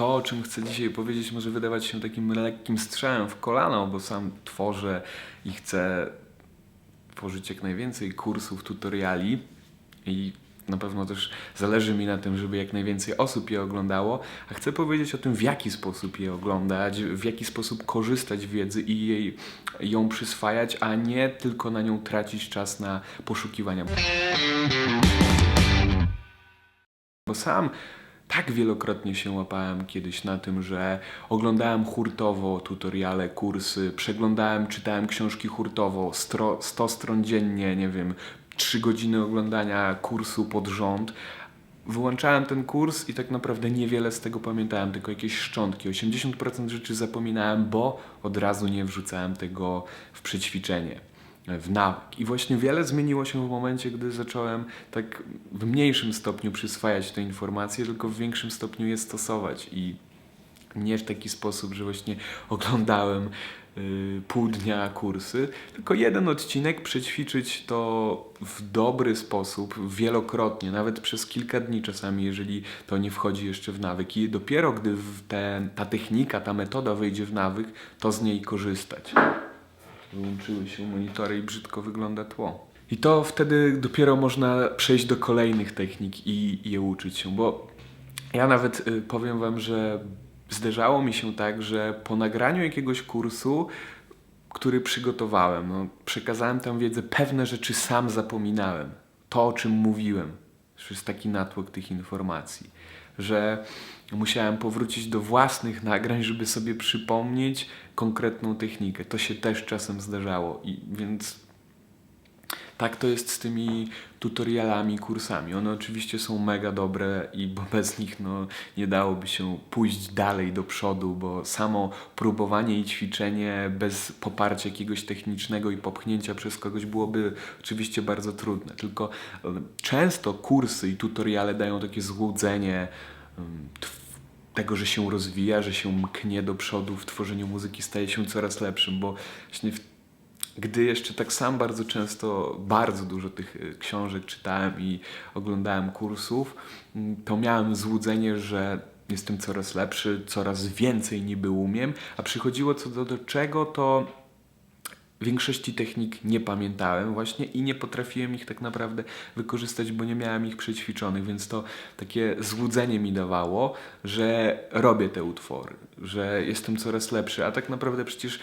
to, o czym chcę dzisiaj powiedzieć, może wydawać się takim lekkim strzałem w kolano, bo sam tworzę i chcę tworzyć jak najwięcej kursów, tutoriali i na pewno też zależy mi na tym, żeby jak najwięcej osób je oglądało, a chcę powiedzieć o tym, w jaki sposób je oglądać, w jaki sposób korzystać wiedzy i jej, ją przyswajać, a nie tylko na nią tracić czas na poszukiwania. Bo sam tak wielokrotnie się łapałem kiedyś na tym, że oglądałem hurtowo tutoriale, kursy, przeglądałem, czytałem książki hurtowo, stro, 100 stron dziennie, nie wiem, 3 godziny oglądania kursu pod rząd. Wyłączałem ten kurs i tak naprawdę niewiele z tego pamiętałem, tylko jakieś szczątki. 80% rzeczy zapominałem, bo od razu nie wrzucałem tego w przećwiczenie w nawyk. I właśnie wiele zmieniło się w momencie, gdy zacząłem tak w mniejszym stopniu przyswajać te informacje, tylko w większym stopniu je stosować. I nie w taki sposób, że właśnie oglądałem y, pół dnia kursy, tylko jeden odcinek przećwiczyć to w dobry sposób, wielokrotnie, nawet przez kilka dni czasami, jeżeli to nie wchodzi jeszcze w nawyk. I dopiero gdy te, ta technika, ta metoda wejdzie w nawyk, to z niej korzystać wyłączyły się monitory i brzydko wygląda tło. I to wtedy dopiero można przejść do kolejnych technik i, i je uczyć się, bo ja nawet y, powiem Wam, że zdarzało mi się tak, że po nagraniu jakiegoś kursu, który przygotowałem, no, przekazałem tam wiedzę, pewne rzeczy sam zapominałem. To, o czym mówiłem. Że jest taki natłok tych informacji, że musiałem powrócić do własnych nagrań, żeby sobie przypomnieć konkretną technikę. To się też czasem zdarzało i więc tak to jest z tymi tutorialami, kursami. One oczywiście są mega dobre i bez nich no, nie dałoby się pójść dalej do przodu, bo samo próbowanie i ćwiczenie bez poparcia jakiegoś technicznego i popchnięcia przez kogoś byłoby oczywiście bardzo trudne. Tylko często kursy i tutoriale dają takie złudzenie tego, że się rozwija, że się mknie do przodu w tworzeniu muzyki, staje się coraz lepszym, bo właśnie w gdy jeszcze tak sam bardzo często, bardzo dużo tych y, książek czytałem i oglądałem kursów, mm, to miałem złudzenie, że jestem coraz lepszy, coraz więcej niby umiem, a przychodziło co do, do czego, to większości technik nie pamiętałem właśnie i nie potrafiłem ich tak naprawdę wykorzystać, bo nie miałem ich przećwiczonych, więc to takie złudzenie mi dawało, że robię te utwory, że jestem coraz lepszy, a tak naprawdę przecież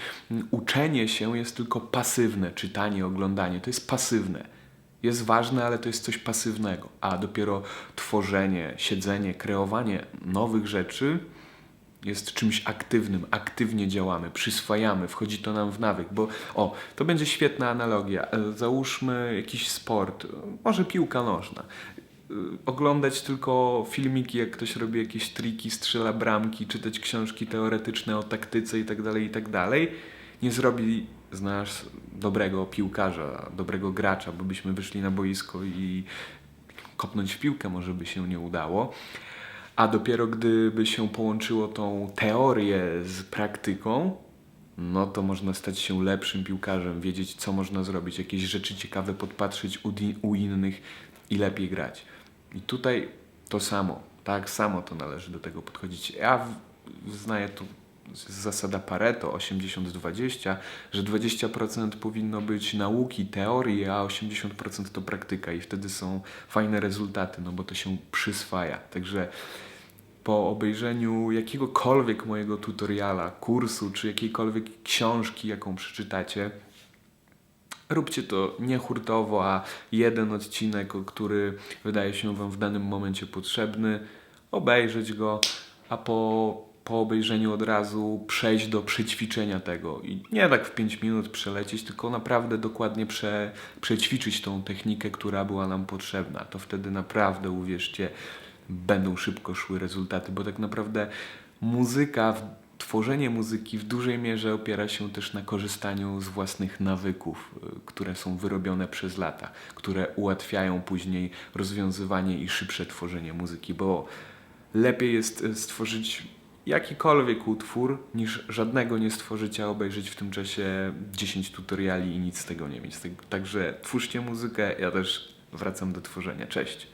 uczenie się jest tylko pasywne, czytanie, oglądanie, to jest pasywne. Jest ważne, ale to jest coś pasywnego, a dopiero tworzenie, siedzenie, kreowanie nowych rzeczy jest czymś aktywnym, aktywnie działamy, przyswajamy, wchodzi to nam w nawyk, bo o, to będzie świetna analogia. E, Załóżmy jakiś sport, może piłka nożna. E, Oglądać tylko filmiki, jak ktoś robi jakieś triki, strzela bramki, czytać książki teoretyczne o taktyce itd., itd. nie zrobi z nas dobrego piłkarza, dobrego gracza, bo byśmy wyszli na boisko i kopnąć w piłkę może by się nie udało. A dopiero gdyby się połączyło tą teorię z praktyką, no to można stać się lepszym piłkarzem, wiedzieć co można zrobić, jakieś rzeczy ciekawe podpatrzeć u, u innych i lepiej grać. I tutaj to samo, tak samo to należy do tego podchodzić. Ja w- znaję tu zasada Pareto 80-20, że 20% powinno być nauki, teorii, a 80% to praktyka i wtedy są fajne rezultaty, no bo to się przyswaja. Także po obejrzeniu jakiegokolwiek mojego tutoriala, kursu czy jakiejkolwiek książki, jaką przeczytacie, róbcie to nie hurtowo, a jeden odcinek, który wydaje się Wam w danym momencie potrzebny, obejrzeć go, a po, po obejrzeniu od razu przejść do przećwiczenia tego. I nie tak w 5 minut przelecieć, tylko naprawdę dokładnie prze, przećwiczyć tą technikę, która była nam potrzebna. To wtedy naprawdę, uwierzcie, będą szybko szły rezultaty, bo tak naprawdę muzyka, tworzenie muzyki w dużej mierze opiera się też na korzystaniu z własnych nawyków, y, które są wyrobione przez lata, które ułatwiają później rozwiązywanie i szybsze tworzenie muzyki, bo lepiej jest y, stworzyć jakikolwiek utwór, niż żadnego nie stworzyć, a obejrzeć w tym czasie 10 tutoriali i nic z tego nie mieć. Tak- Także twórzcie muzykę, ja też wracam do tworzenia. Cześć!